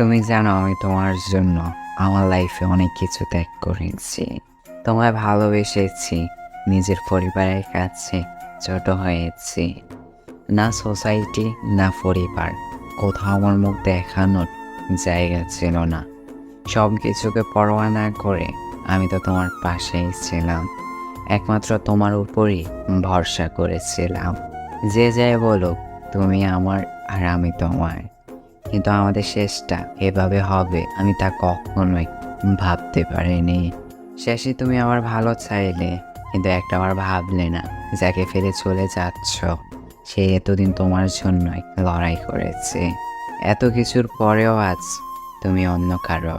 তুমি জানো আমি তোমার জন্য আমার লাইফে অনেক কিছু ত্যাগ করেছি। তোমায় ভালোবেসেছি, নিজের পরিবারের কাছে ছোট হয়েছি। না সোসাইটি না পরিবার, কোথাও আমার মুখ দেখানোর জায়গা ছিল না। সব কিছুকে পরোয়া না করে আমি তো তোমার পাশেই ছিলাম। একমাত্র তোমার উপরই ভরসা করেছিলাম। যে যাই বলুক, তুমি আমার আর আমি তোমার। কিন্তু আমাদের শেষটা এভাবে হবে, আমি তা কখনোই ভাবতে পারিনি। শেষে তুমি আমার ভালো চাইলে, কিন্তু একটা আমার ভাবলে না, যাকে ফেলে চলে যাচ্ছ, সে এতদিন তোমার জন্যই লড়াই করেছে। এত কিছুর পরেও আজ তুমি অন্য কারও